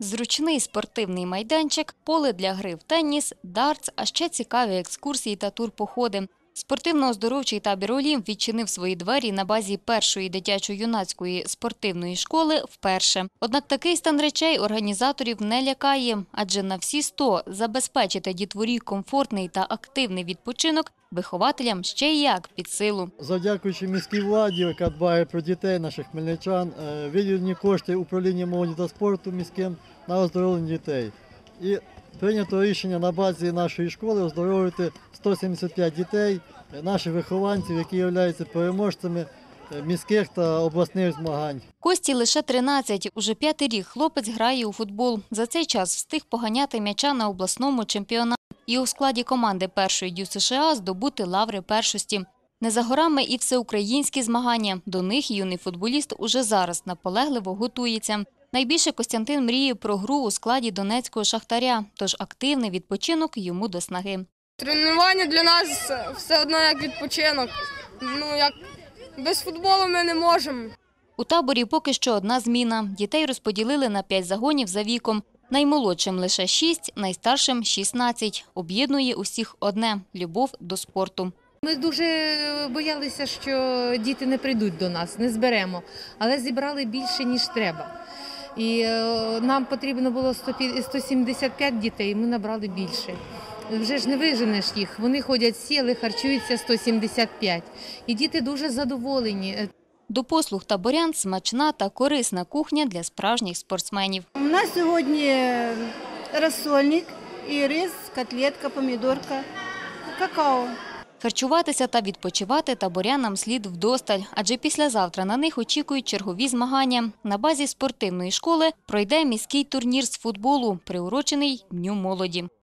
Зручний спортивний майданчик, поле для гри в теніс, дартс, а ще цікаві екскурсії та турпоходи. Спортивно-оздоровчий табір Олімп відчинив свої двері на базі першої дитячо-юнацької спортивної школи вперше. Однак такий стан речей організаторів не лякає, адже на всі 100 забезпечити дітворі комфортний та активний відпочинок вихователям ще як під силу. Завдякуючи міській владі, яка дбає про дітей наших хмельничан, е, виділені кошти управління молоді та спорту міським на оздоровлення дітей. І прийнято рішення на базі нашої школи оздоровити 175 дітей, е, наших вихованців, які являються переможцями е, міських та обласних змагань. Кості лише 13. Уже п'ятий рік хлопець грає у футбол. За цей час встиг поганяти м'яча на обласному чемпіонаті і у складі команди першої дю США здобути лаври першості. Не за горами і всеукраїнські змагання. До них юний футболіст уже зараз наполегливо готується. Найбільше Костянтин мріє про гру у складі донецького шахтаря, тож активний відпочинок йому до снаги. Тренування для нас все одно як відпочинок. Ну як без футболу ми не можемо. У таборі поки що одна зміна. Дітей розподілили на п'ять загонів за віком. Наймолодшим лише шість, найстаршим 16. Об'єднує усіх одне – любов до спорту. Ми дуже боялися, що діти не прийдуть до нас, не зберемо, але зібрали більше, ніж треба. І е, нам потрібно було 100 пі- 175 дітей, ми набрали більше. Вже ж не виженеш їх. Вони ходять сіли, харчуються 175. І діти дуже задоволені. Е, До послуг таборян смачна та корисна кухня для справжніх спортсменів. У нас сьогодні розсольник і рис, котлетка, помідорка, какао. Харчуватися та відпочивати таборянам слід вдосталь, адже післязавтра на них очікують чергові змагання. На базі спортивної школи пройде міський турнір з футболу, приурочений Дню молоді.